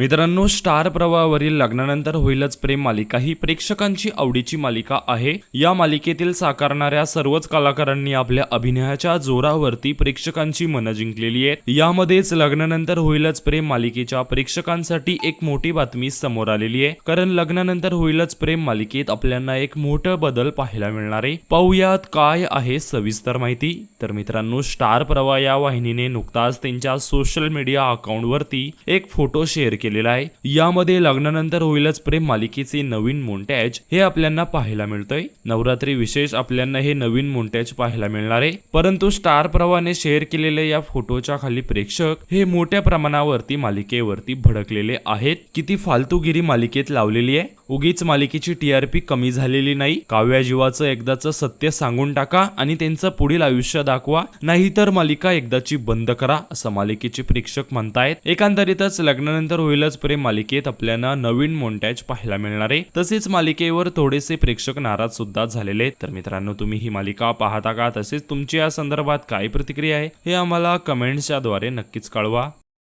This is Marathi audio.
मित्रांनो स्टार प्रवाहावरील लग्नानंतर होईलच प्रेम मालिका ही प्रेक्षकांची आवडीची मालिका आहे. या मालिकेतील साकारणाऱ्या सर्वच कलाकारांनी आपल्या अभिनयाच्या जोरावरती प्रेक्षकांची मनं जिंकलेली आहेत. यामध्येच लग्नानंतर होईलच प्रेम मालिकेच्या प्रेक्षकांसाठी एक मोठी बातमी समोर आलेली आहे. कारण लग्नानंतर होईलच प्रेम मालिकेत आपल्याला एक मोठं बदल पाहायला मिळणार आहे. पाहुयात काय आहे सविस्तर माहिती. तर मित्रांनो स्टार प्रवाह या वाहिनीने नुकताच त्यांच्या सोशल मीडिया अकाउंटवरती एक फोटो शेअर केलेला आहे. यामध्ये लग्नानंतर होईलच प्रेम मालिकेचे नवीन मोंटॅज हे आपल्याला पाहायला मिळतंय. नवरात्री विशेष आपल्याला हे नवीन मोंटॅज पाहायला मिळणार आहे. परंतु स्टार प्रवाने शेअर केलेल्या या फोटोच्या खाली प्रेक्षक हे मोठ्या प्रमाणावरती मालिकेवरती भडकलेले आहेत. किती फालतूगिरी मालिकेत लावलेली आहे. उगीच मालिकेची टीआरपी कमी झालेली नाही. काव्या जीवाचं एकदाचं सत्य सांगून टाका आणि त्यांचं पुढील आयुष्य दाखवा. नाहीतर मालिका एकदाची बंद करा असं मालिकेचे प्रेक्षक म्हणतायत. एकांतरितच लग्नानंतर होईलच प्रेम मालिकेत आपल्याला नवीन मोन्टॅज पाहायला मिळणार आहे. तसेच मालिकेवर थोडेसे प्रेक्षक नाराज सुद्धा झालेले आहेत. तर मित्रांनो तुम्ही ही मालिका पाहता का? तसेच तुमची या संदर्भात काय प्रतिक्रिया आहे हे आम्हाला कमेंट्सच्या द्वारे नक्कीच कळवा.